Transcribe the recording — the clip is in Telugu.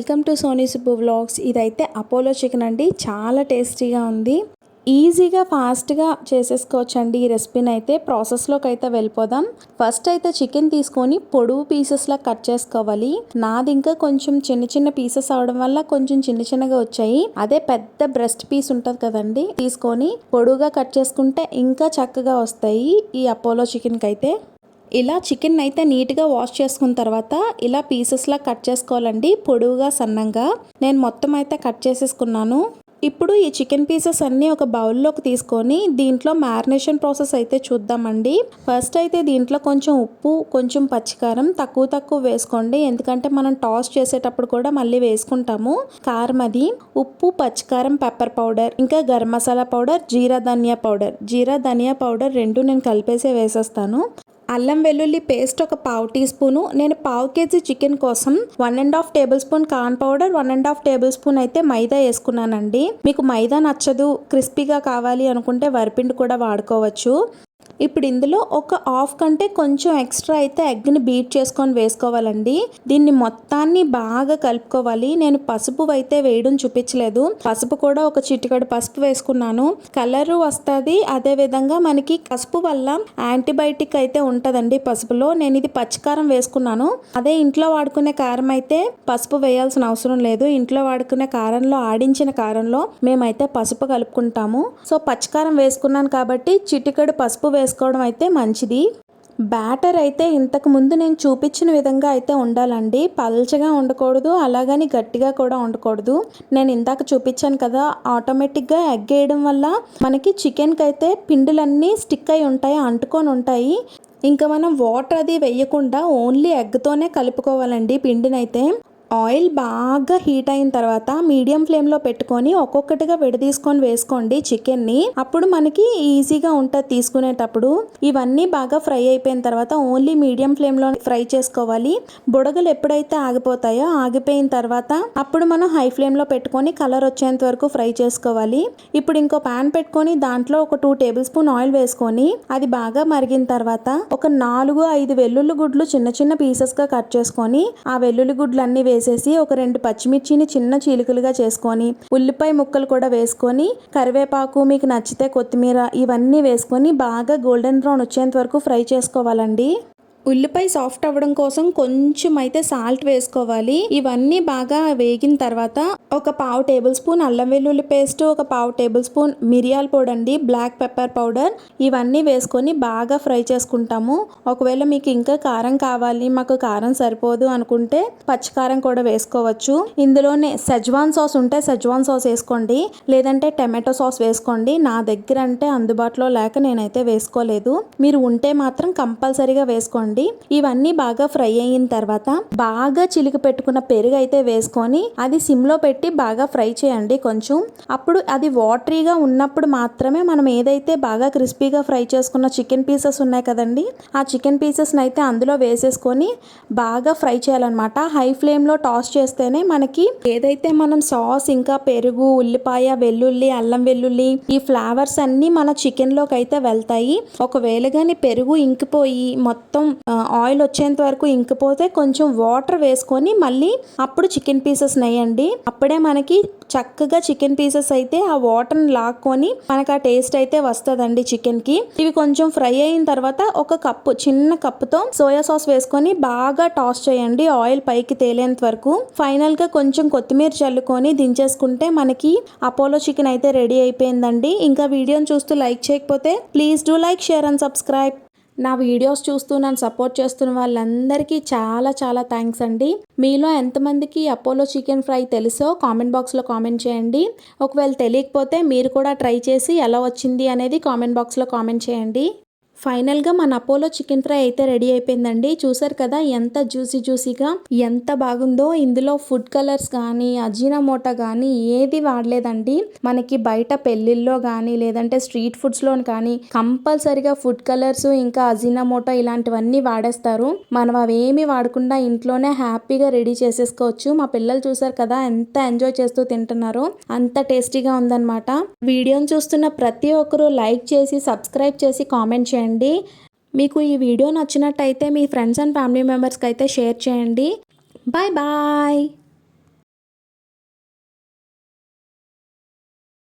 Welcome to Sony Subbu vlogs. ఇదైతే అపోలో చికెన్ అండి. చాలా టేస్టీగా ఉంది. ఈజీగా ఫాస్ట్గా చేసేసుకోవచ్చు అండి ఈ రెసిపీని అయితే ప్రాసెస్లోకి అయితే వెళ్ళిపోదాం. ఫస్ట్ అయితే చికెన్ తీసుకొని పొడువు పీసెస్లా కట్ చేసుకోవాలి. నాది ఇంకా కొంచెం చిన్న చిన్న పీసెస్ అవడం వల్ల కొంచెం చిన్న చిన్నగా వచ్చాయి. అదే పెద్ద బ్రెస్ట్ పీస్ ఉంటుంది కదండి. తీసుకొని పొడువుగా కట్ చేసుకుంటే ఇంకా చక్కగా వస్తాయి ఈ అపోలో చికెన్కి అయితే ఇలా చికెన్ అయితే నీట్గా వాష్ చేసుకున్న తర్వాత ఇలా పీసెస్లా కట్ చేసుకోవాలండి పొడవుగా సన్నంగా. నేను మొత్తం అయితే కట్ చేసేసుకున్నాను. ఇప్పుడు ఈ చికెన్ పీసెస్ అన్నీ ఒక బౌల్లోకి తీసుకొని దీంట్లో మ్యారినేషన్ ప్రాసెస్ అయితే చూద్దామండి. ఫస్ట్ అయితే దీంట్లో కొంచెం ఉప్పు కొంచెం పచ్చికారం తక్కువ తక్కువ వేసుకోండి. ఎందుకంటే మనం టాస్ చేసేటప్పుడు కూడా మళ్ళీ వేసుకుంటాము. కారం అది ఉప్పు పచ్చికారం పెప్పర్ పౌడర్ ఇంకా garam masala powder jeera dhania powder jeera dhania powder రెండు నేను కలిపేసే వేసేస్తాను. అల్లం వెల్లుల్లి పేస్ట్ ఒక పావు టీ స్పూను. నేను పావు కేజీ చికెన్ కోసం one and half tablespoon corn powder one and half tablespoon అయితే మైదా వేసుకున్నానండి. మీకు మైదా నచ్చదు క్రిస్పీగా కావాలి అనుకుంటే వరిపిండి కూడా వాడుకోవచ్చు. ఇప్పుడు ఇందులో ఒక హాఫ్ కంటే కొంచెం ఎక్స్ట్రా అయితే ఎగ్ని బీట్ చేసుకొని వేసుకోవాలండి. దీన్ని మొత్తాన్ని బాగా కలుపుకోవాలి. నేను పసుపు అయితే వేయడం చూపించలేదు. పసుపు కూడా ఒక చిటికడు పసుపు వేసుకున్నాను. కలరు వస్తుంది. అదే విధంగా మనకి పసుపు వల్ల యాంటీబయాటిక్ అయితే ఉంటదండి పసుపులో. నేను ఇది పచ్చికారం వేసుకున్నాను. అదే ఇంట్లో వాడుకునే కారం అయితే పసుపు వేయాల్సిన అవసరం లేదు. ఇంట్లో వాడుకునే కారంలో ఆడించిన కారంలో మేమైతే పసుపు కలుపుకుంటాము. సో పచ్చికారం వేసుకున్నాను కాబట్టి చిటికడు పసుపు వేసుకోవడం అయితే మంచిది. బ్యాటర్ అయితే ఇంతకు ముందు నేను చూపించిన విధంగా అయితే ఉండాలండి. పల్చగా ఉండకూడదు అలాగని గట్టిగా కూడా ఉండకూడదు. నేను ఇందాక చూపించాను కదా ఆటోమేటిక్గా ఎగ్ వేయడం వల్ల మనకి చికెన్కి అయితే పిండిలన్నీ స్టిక్ అయి ఉంటాయి అంటుకొని ఉంటాయి. ఇంకా మనం వాటర్ అది వేయకుండా ఓన్లీ ఎగ్తోనే కలుపుకోవాలండి పిండినైతే. ఆయిల్ బాగా హీట్ అయిన తర్వాత మీడియం ఫ్లేమ్లో పెట్టుకొని ఒక్కొక్కటిగా విడదీసుకొని వేసుకోండి చికెన్ని. అప్పుడు మనకి ఈజీగా ఉంటుంది తీసుకునేటప్పుడు. ఇవన్నీ బాగా ఫ్రై అయిపోయిన తర్వాత ఓన్లీ మీడియం ఫ్లేమ్లో ఫ్రై చేసుకోవాలి. బుడగలు ఎప్పుడైతే ఆగిపోతాయో ఆగిపోయిన తర్వాత అప్పుడు మనం హై ఫ్లేమ్లో పెట్టుకొని కలర్ వచ్చేంత వరకు ఫ్రై చేసుకోవాలి. ఇప్పుడు ఇంకో ప్యాన్ పెట్టుకొని దాంట్లో ఒక టూ టేబుల్ స్పూన్ ఆయిల్ వేసుకొని అది బాగా మరిగిన తర్వాత ఒక నాలుగు ఐదు వెల్లుల్లి గుడ్లు చిన్న చిన్న పీసెస్గా కట్ చేసుకొని ఆ వెల్లుల్లి గుడ్లు అన్ని వేసేసి ఒక రెండు పచ్చిమిర్చిని చిన్న చీలికలుగా చేసుకొని ఉల్లిపాయ ముక్కలు కూడా వేసుకొని కరివేపాకు మీకు నచ్చితే కొత్తిమీర ఇవన్నీ వేసుకొని బాగా గోల్డెన్ బ్రౌన్ వచ్చేంత వరకు ఫ్రై చేసుకోవాలండి. ఉల్లిపాయ సాఫ్ట్ అవ్వడం కోసం కొంచెం అయితే సాల్ట్ వేసుకోవాలి. ఇవన్నీ బాగా వేగిన తర్వాత ఒక పావు టేబుల్ స్పూన్ అల్లం వెల్లుల్లి పేస్ట్ ఒక పావు టేబుల్ స్పూన్ మిరియాల పొడి అండి బ్లాక్ పెప్పర్ పౌడర్. ఇవన్నీ వేసుకొని బాగా ఫ్రై చేసుకుంటాము. ఒకవేళ మీకు ఇంకా కారం కావాలి మాకు కారం సరిపోదు అనుకుంటే పచ్చికారం కూడా వేసుకోవచ్చు. ఇందులోనే సెజ్వాన్ సాస్ ఉంటే సెజ్వాన్ సాస్ వేసుకోండి. లేదంటే టమాటో సాస్ వేసుకోండి. నా దగ్గర అంటే అందుబాటులో లేక నేనైతే వేసుకోలేదు. మీరు ఉంటే మాత్రం కంపల్సరీగా వేసుకోండి. ఇవన్నీ బాగా ఫ్రై అయిన తర్వాత బాగా చిలికి పెట్టుకున్న పెరుగు అయితే వేసుకొని అది సిమ్లో పెట్టి బాగా ఫ్రై చేయండి కొంచెం. అప్పుడు అది వాటరీగా ఉన్నప్పుడు మాత్రమే మనం ఏదైతే బాగా క్రిస్పీగా ఫ్రై చేసుకున్న చికెన్ పీసెస్ ఉన్నాయి కదండి ఆ చికెన్ పీసెస్ని అయితే అందులో వేసేసుకొని బాగా ఫ్రై చేయాలన్నమాట. హై ఫ్లేమ్లో టాస్ చేస్తేనే మనకి ఏదైతే మనం సాస్ ఇంకా పెరుగు ఉల్లిపాయ వెల్లుల్లి అల్లం వెల్లుల్లి ఈ ఫ్లేవర్స్ అన్నీ మన చికెన్లోకి అయితే వెళ్తాయి. ఒకవేళ కానీ పెరుగు ఇంకిపోయి మొత్తం ఆయిల్ వచ్చేంత వరకు ఇంకిపోతే కొంచెం వాటర్ వేసుకొని మళ్ళీ అప్పుడు చికెన్ పీసెస్ నెయ్యండి. అప్పుడే మనకి చక్కగా చికెన్ పీసెస్ అయితే ఆ వాటర్ని లాక్కొని మనకు ఆ టేస్ట్ అయితే వస్తుందండి చికెన్కి. ఇవి కొంచెం ఫ్రై అయిన తర్వాత ఒక కప్పు చిన్న కప్పుతో సోయా సాస్ వేసుకొని బాగా టాస్ చేయండి ఆయిల్ పైకి తేలేంత వరకు. ఫైనల్గా కొంచెం కొత్తిమీర చల్లుకొని దించేసుకుంటే మనకి అపోలో చికెన్ అయితే రెడీ అయిపోయిందండి. ఇంకా వీడియోని చూస్తూ లైక్ చేయకపోతే please do like share and subscribe. నా వీడియోస్ చూస్తూ నన్ను సపోర్ట్ చేస్తున్న వాళ్ళందరికీ చాలా చాలా థ్యాంక్స్ అండి. మీలో ఎంతమందికి అపోలో చికెన్ ఫ్రై తెలుసో కామెంట్ బాక్స్లో కామెంట్ చేయండి. ఒకవేళ తెలియకపోతే మీరు కూడా ట్రై చేసి ఎలా వచ్చింది అనేది కామెంట్ బాక్స్లో కామెంట్ చేయండి. ఫైనల్గా మన అపోలో చికెన్ ఫ్రై అయితే రెడీ అయిపోయిందండి. చూసారు కదా ఎంత జ్యూసీ జ్యూసీగా ఎంత బాగుందో. ఇందులో ఫుడ్ కలర్స్ కానీ అజీనమోటా కానీ ఏది వాడలేదండి. మనకి బయట పెళ్ళిళ్ళలో కానీ లేదంటే స్ట్రీట్ ఫుడ్స్లో కానీ కంపల్సరిగా ఫుడ్ కలర్స్ ఇంకా అజీనామోటా ఇలాంటివన్నీ వాడేస్తారు. మనం అవేమి వాడకుండా ఇంట్లోనే హ్యాపీగా రెడీ చేసేసుకోవచ్చు. మా పిల్లలు చూసారు కదా ఎంత ఎంజాయ్ చేస్తూ తింటున్నారో. అంత టేస్టీగా ఉందన్నమాట. వీడియోని చూస్తున్న ప్రతి ఒక్కరూ లైక్ చేసి సబ్స్క్రైబ్ చేసి కామెంట్ చేయండి. చేయండి. మీకు ఈ వీడియో నచ్చినట్టయితే మీ ఫ్రెండ్స్ అండ్ ఫ్యామిలీ మెంబర్స్కి అయితే షేర్ చేయండి. Bye bye.